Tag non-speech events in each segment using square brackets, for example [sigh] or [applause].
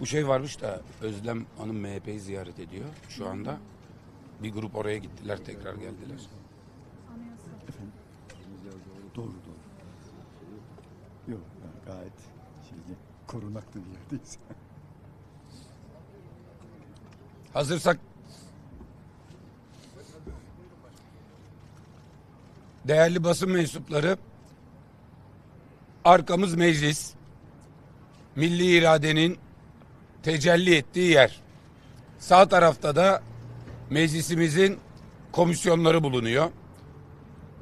Bu şey varmış da Özlem Hanım MHP'yi ziyaret ediyor şu anda. Bir grup oraya gittiler tekrar geldiler. Doğru doğru. Yok yani gayet şeyde korunaklı bir yerdeyiz. [laughs] Hazırsak değerli basın mensupları arkamız meclis milli iradenin tecelli ettiği yer. Sağ tarafta da meclisimizin komisyonları bulunuyor.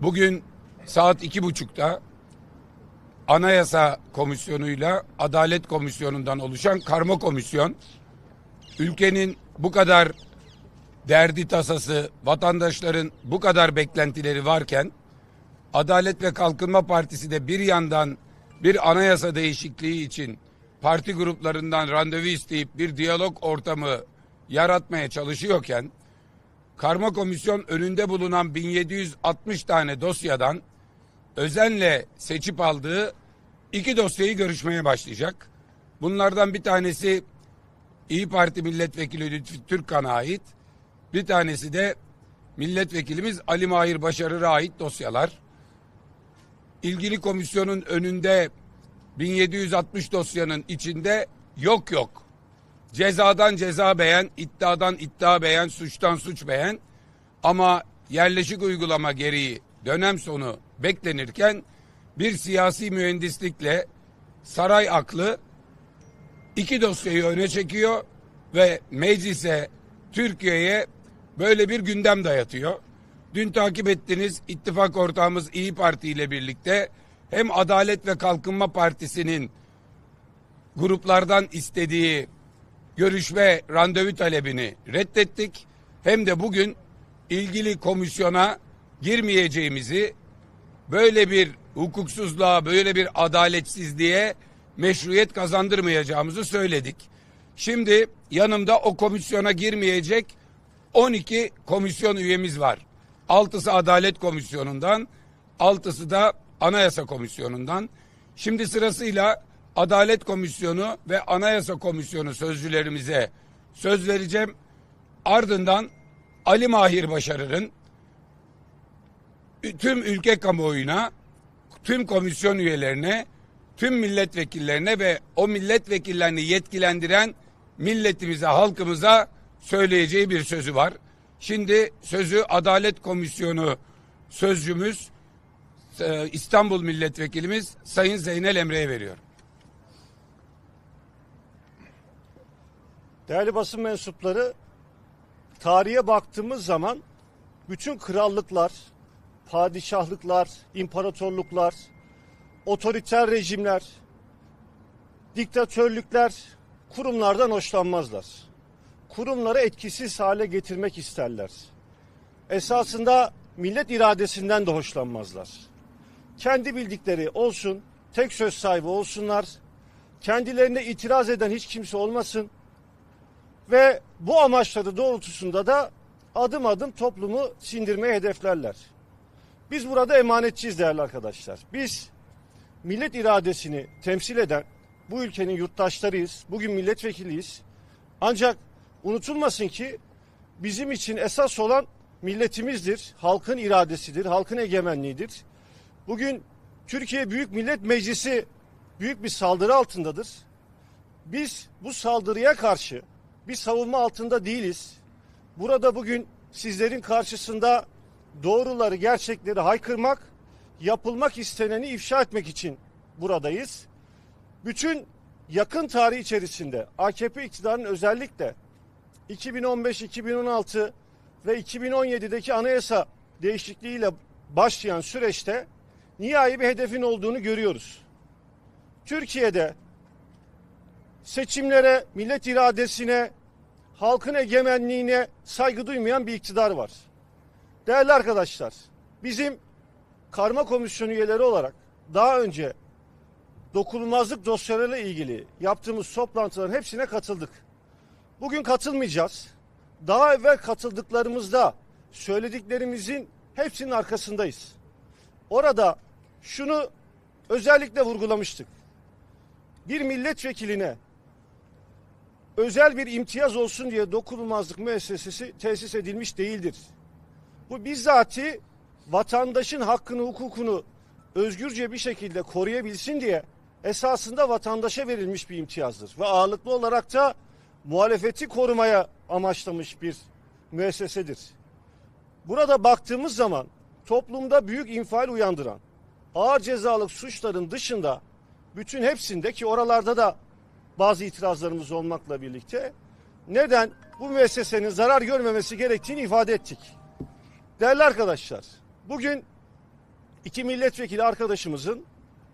Bugün saat iki buçukta Anayasa Komisyonu'yla Adalet Komisyonu'ndan oluşan karma komisyon ülkenin bu kadar derdi tasası, vatandaşların bu kadar beklentileri varken Adalet ve Kalkınma Partisi de bir yandan bir anayasa değişikliği için parti gruplarından randevu isteyip bir diyalog ortamı yaratmaya çalışıyorken karma komisyon önünde bulunan 1760 tane dosyadan özenle seçip aldığı iki dosyayı görüşmeye başlayacak. Bunlardan bir tanesi İyi Parti Milletvekili Lütfü Türkkan'a ait. Bir tanesi de milletvekilimiz Ali Mahir Başarır'a ait dosyalar. İlgili komisyonun önünde 1760 dosyanın içinde yok yok. Cezadan ceza beğen, iddiadan iddia beğen, suçtan suç beğen. Ama yerleşik uygulama gereği dönem sonu beklenirken bir siyasi mühendislikle saray aklı iki dosyayı öne çekiyor ve meclise, Türkiye'ye böyle bir gündem dayatıyor. Dün takip ettiniz ittifak ortağımız İyi Parti ile birlikte hem Adalet ve Kalkınma Partisi'nin gruplardan istediği görüşme randevu talebini reddettik. Hem de bugün ilgili komisyona girmeyeceğimizi böyle bir hukuksuzluğa, böyle bir adaletsizliğe meşruiyet kazandırmayacağımızı söyledik. Şimdi yanımda o komisyona girmeyecek 12 komisyon üyemiz var. Altısı Adalet Komisyonu'ndan, altısı da Anayasa Komisyonu'ndan. Şimdi sırasıyla Adalet Komisyonu ve Anayasa Komisyonu sözcülerimize söz vereceğim. Ardından Ali Mahir Başarır'ın tüm ülke kamuoyuna, tüm komisyon üyelerine, tüm milletvekillerine ve o milletvekillerini yetkilendiren milletimize, halkımıza söyleyeceği bir sözü var. Şimdi sözü Adalet Komisyonu sözcümüz e, İstanbul Milletvekilimiz Sayın Zeynel Emre'ye veriyorum. Değerli basın mensupları, tarihe baktığımız zaman bütün krallıklar, padişahlıklar, imparatorluklar, otoriter rejimler, diktatörlükler kurumlardan hoşlanmazlar. Kurumları etkisiz hale getirmek isterler. Esasında millet iradesinden de hoşlanmazlar. Kendi bildikleri olsun, tek söz sahibi olsunlar, kendilerine itiraz eden hiç kimse olmasın, ve bu amaçları doğrultusunda da adım adım toplumu sindirmeye hedeflerler. Biz burada emanetçiyiz değerli arkadaşlar. Biz millet iradesini temsil eden bu ülkenin yurttaşlarıyız. Bugün milletvekiliyiz. Ancak unutulmasın ki bizim için esas olan milletimizdir. Halkın iradesidir, halkın egemenliğidir. Bugün Türkiye Büyük Millet Meclisi büyük bir saldırı altındadır. Biz bu saldırıya karşı bir savunma altında değiliz. Burada bugün sizlerin karşısında doğruları, gerçekleri haykırmak, yapılmak isteneni ifşa etmek için buradayız. Bütün yakın tarih içerisinde AKP iktidarının özellikle 2015, 2016 ve 2017'deki anayasa değişikliğiyle başlayan süreçte nihai bir hedefin olduğunu görüyoruz. Türkiye'de seçimlere, millet iradesine, halkın egemenliğine saygı duymayan bir iktidar var. Değerli arkadaşlar, bizim karma komisyon üyeleri olarak daha önce dokunulmazlık dosyalarıyla ilgili yaptığımız toplantıların hepsine katıldık. Bugün katılmayacağız. Daha evvel katıldıklarımızda söylediklerimizin hepsinin arkasındayız. Orada şunu özellikle vurgulamıştık. Bir milletvekiline özel bir imtiyaz olsun diye dokunulmazlık müessesesi tesis edilmiş değildir. Bu bizzati vatandaşın hakkını, hukukunu özgürce bir şekilde koruyabilsin diye esasında vatandaşa verilmiş bir imtiyazdır. Ve ağırlıklı olarak da muhalefeti korumaya amaçlamış bir müessesedir. Burada baktığımız zaman toplumda büyük infial uyandıran ağır cezalık suçların dışında bütün hepsinde ki oralarda da bazı itirazlarımız olmakla birlikte neden bu müessesenin zarar görmemesi gerektiğini ifade ettik. Değerli arkadaşlar, bugün iki milletvekili arkadaşımızın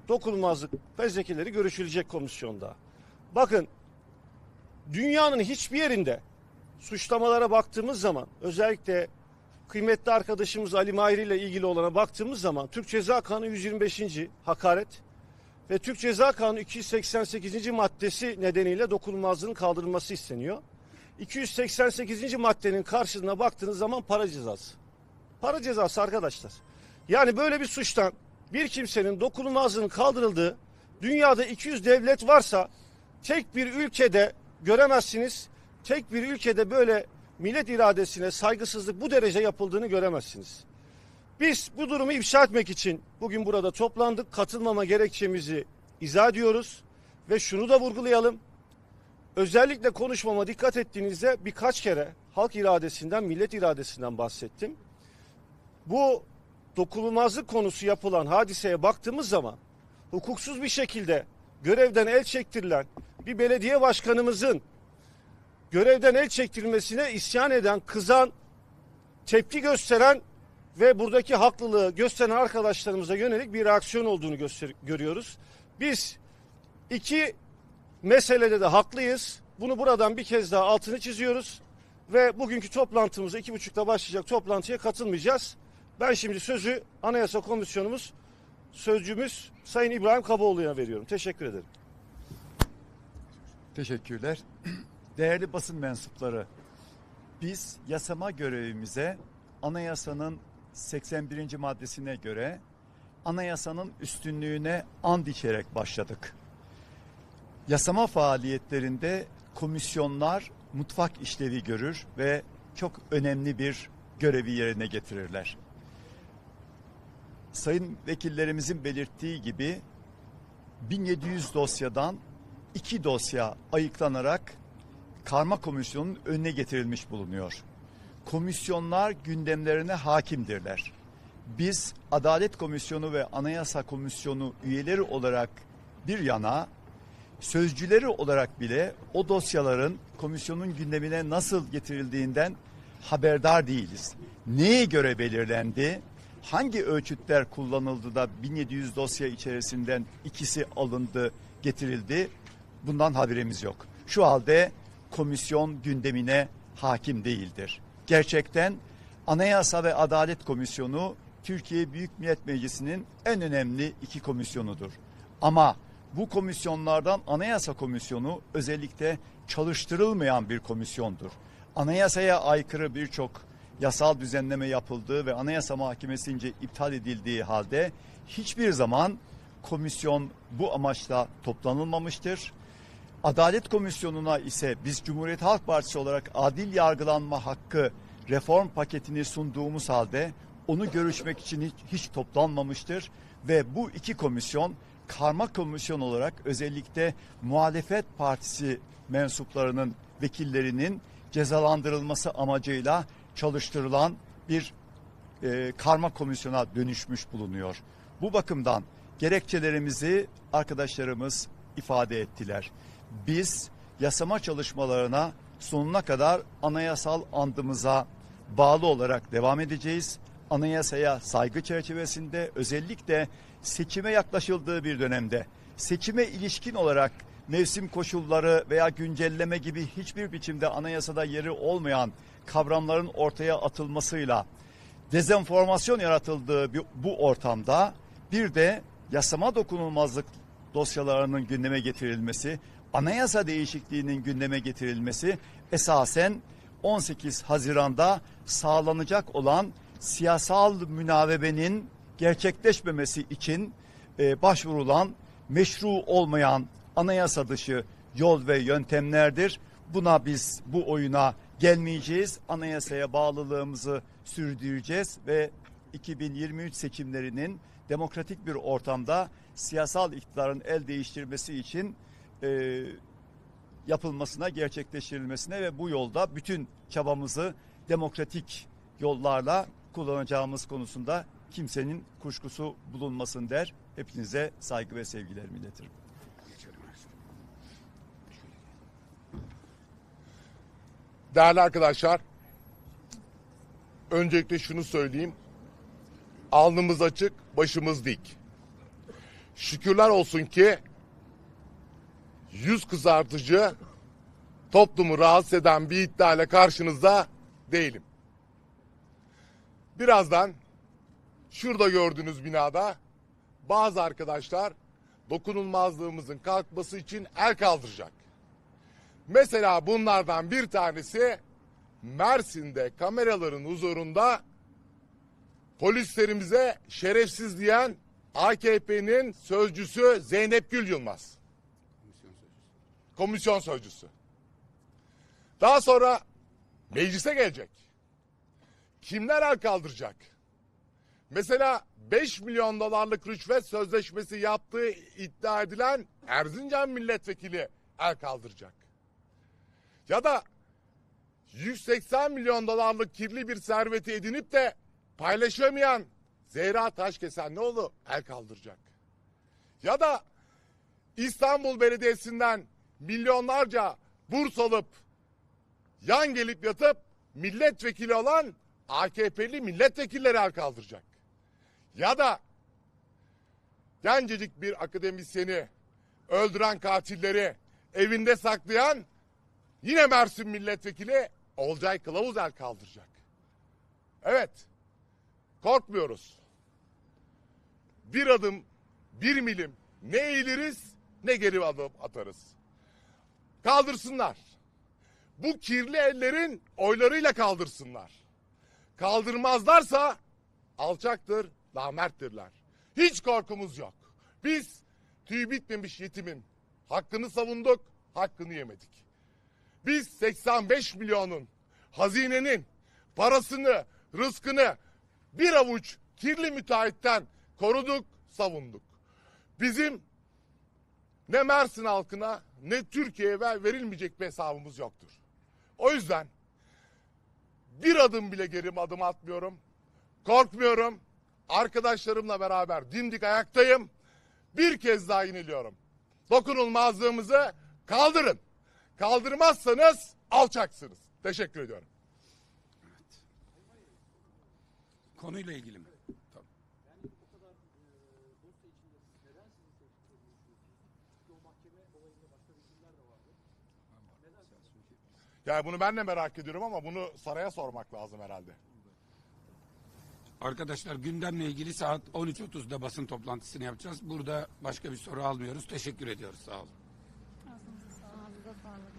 dokunulmazlık fezlekeleri görüşülecek komisyonda. Bakın dünyanın hiçbir yerinde suçlamalara baktığımız zaman özellikle kıymetli arkadaşımız Ali Mahir ile ilgili olana baktığımız zaman Türk Ceza Kanunu 125. hakaret ve Türk Ceza Kanunu 288. maddesi nedeniyle dokunulmazlığın kaldırılması isteniyor. 288. maddenin karşısına baktığınız zaman para cezası. Para cezası arkadaşlar. Yani böyle bir suçtan bir kimsenin dokunulmazlığının kaldırıldığı dünyada 200 devlet varsa tek bir ülkede göremezsiniz. Tek bir ülkede böyle millet iradesine saygısızlık bu derece yapıldığını göremezsiniz. Biz bu durumu ifşa etmek için bugün burada toplandık. Katılmama gerekçemizi izah ediyoruz ve şunu da vurgulayalım. Özellikle konuşmama dikkat ettiğinizde birkaç kere halk iradesinden, millet iradesinden bahsettim. Bu dokunulmazlık konusu yapılan hadiseye baktığımız zaman hukuksuz bir şekilde görevden el çektirilen bir belediye başkanımızın görevden el çektirilmesine isyan eden, kızan, tepki gösteren ve buradaki haklılığı gösteren arkadaşlarımıza yönelik bir reaksiyon olduğunu görüyoruz. Biz iki meselede de haklıyız. Bunu buradan bir kez daha altını çiziyoruz. Ve bugünkü toplantımıza iki buçukta başlayacak toplantıya katılmayacağız. Ben şimdi sözü Anayasa Komisyonumuz sözcümüz Sayın İbrahim Kaboğlu'ya veriyorum. Teşekkür ederim. Teşekkürler. [clears throat] Değerli basın mensupları, biz yasama görevimize anayasanın 81. maddesine göre anayasanın üstünlüğüne and içerek başladık. Yasama faaliyetlerinde komisyonlar mutfak işlevi görür ve çok önemli bir görevi yerine getirirler. Sayın vekillerimizin belirttiği gibi 1700 dosyadan iki dosya ayıklanarak karma komisyonun önüne getirilmiş bulunuyor. Komisyonlar gündemlerine hakimdirler. Biz Adalet Komisyonu ve Anayasa Komisyonu üyeleri olarak bir yana sözcüleri olarak bile o dosyaların komisyonun gündemine nasıl getirildiğinden haberdar değiliz. Neye göre belirlendi? Hangi ölçütler kullanıldı da 1700 dosya içerisinden ikisi alındı, getirildi? Bundan haberimiz yok. Şu halde komisyon gündemine hakim değildir. Gerçekten Anayasa ve Adalet Komisyonu Türkiye Büyük Millet Meclisi'nin en önemli iki komisyonudur. Ama bu komisyonlardan Anayasa Komisyonu özellikle çalıştırılmayan bir komisyondur. Anayasaya aykırı birçok yasal düzenleme yapıldığı ve Anayasa Mahkemesi'nce iptal edildiği halde hiçbir zaman komisyon bu amaçla toplanılmamıştır. Adalet Komisyonu'na ise biz Cumhuriyet Halk Partisi olarak adil yargılanma hakkı reform paketini sunduğumuz halde onu görüşmek için hiç, hiç toplanmamıştır ve bu iki komisyon karma komisyon olarak özellikle muhalefet partisi mensuplarının vekillerinin cezalandırılması amacıyla çalıştırılan bir e, karma komisyona dönüşmüş bulunuyor. Bu bakımdan gerekçelerimizi arkadaşlarımız ifade ettiler. Biz yasama çalışmalarına sonuna kadar anayasal andımıza bağlı olarak devam edeceğiz. Anayasaya saygı çerçevesinde özellikle seçime yaklaşıldığı bir dönemde seçime ilişkin olarak mevsim koşulları veya güncelleme gibi hiçbir biçimde anayasada yeri olmayan kavramların ortaya atılmasıyla dezenformasyon yaratıldığı bu ortamda bir de yasama dokunulmazlık dosyalarının gündeme getirilmesi, anayasa değişikliğinin gündeme getirilmesi esasen 18 Haziran'da sağlanacak olan siyasal münavebenin gerçekleşmemesi için e, başvurulan meşru olmayan anayasa dışı yol ve yöntemlerdir. Buna biz bu oyuna gelmeyeceğiz. Anayasaya bağlılığımızı sürdüreceğiz ve 2023 seçimlerinin demokratik bir ortamda siyasal iktidarın el değiştirmesi için e, yapılmasına, gerçekleştirilmesine ve bu yolda bütün çabamızı demokratik yollarla kullanacağımız konusunda kimsenin kuşkusu bulunmasın der. Hepinize saygı ve sevgilerimi iletirim. Değerli arkadaşlar, öncelikle şunu söyleyeyim. Alnımız açık, başımız dik. Şükürler olsun ki yüz kızartıcı, toplumu rahatsız eden bir iddiayla karşınızda değilim. Birazdan şurada gördüğünüz binada bazı arkadaşlar dokunulmazlığımızın kalkması için el kaldıracak. Mesela bunlardan bir tanesi Mersin'de kameraların huzurunda polislerimize şerefsiz diyen AKP'nin sözcüsü Zeynep Gül Yılmaz. Komisyon sözcüsü. Daha sonra meclise gelecek. Kimler el kaldıracak? Mesela 5 milyon dolarlık rüşvet sözleşmesi yaptığı iddia edilen Erzincan milletvekili el kaldıracak. Ya da 180 milyon dolarlık kirli bir serveti edinip de paylaşamayan Zehra Taşkesenoğlu el kaldıracak. Ya da İstanbul Belediyesi'nden milyonlarca burs alıp yan gelip yatıp milletvekili olan AKP'li milletvekilleri el kaldıracak. Ya da gencecik bir akademisyeni öldüren katilleri evinde saklayan Yine Mersin milletvekili Olcay Kılavuz el kaldıracak. Evet. Korkmuyoruz. Bir adım, bir milim ne eğiliriz ne geri adım atarız. Kaldırsınlar. Bu kirli ellerin oylarıyla kaldırsınlar. Kaldırmazlarsa alçaktır, namerttirler. Hiç korkumuz yok. Biz tüy bitmemiş yetimin hakkını savunduk, hakkını yemedik. Biz 85 milyonun hazinenin parasını, rızkını bir avuç kirli müteahhitten koruduk, savunduk. Bizim ne Mersin halkına ne Türkiye'ye ver- verilmeyecek bir hesabımız yoktur. O yüzden bir adım bile geri adım atmıyorum. Korkmuyorum. Arkadaşlarımla beraber dimdik ayaktayım. Bir kez daha yeniliyorum. Dokunulmazlığımızı kaldırın. Kaldırmazsanız alçaksınız. Teşekkür ediyorum. Konuyla ilgili mi? Yani bunu ben de merak ediyorum ama bunu saraya sormak lazım herhalde. Arkadaşlar gündemle ilgili saat 13.30'da basın toplantısını yapacağız. Burada başka bir soru almıyoruz. Teşekkür ediyoruz. Sağ olun. Ağzınıza sağlık.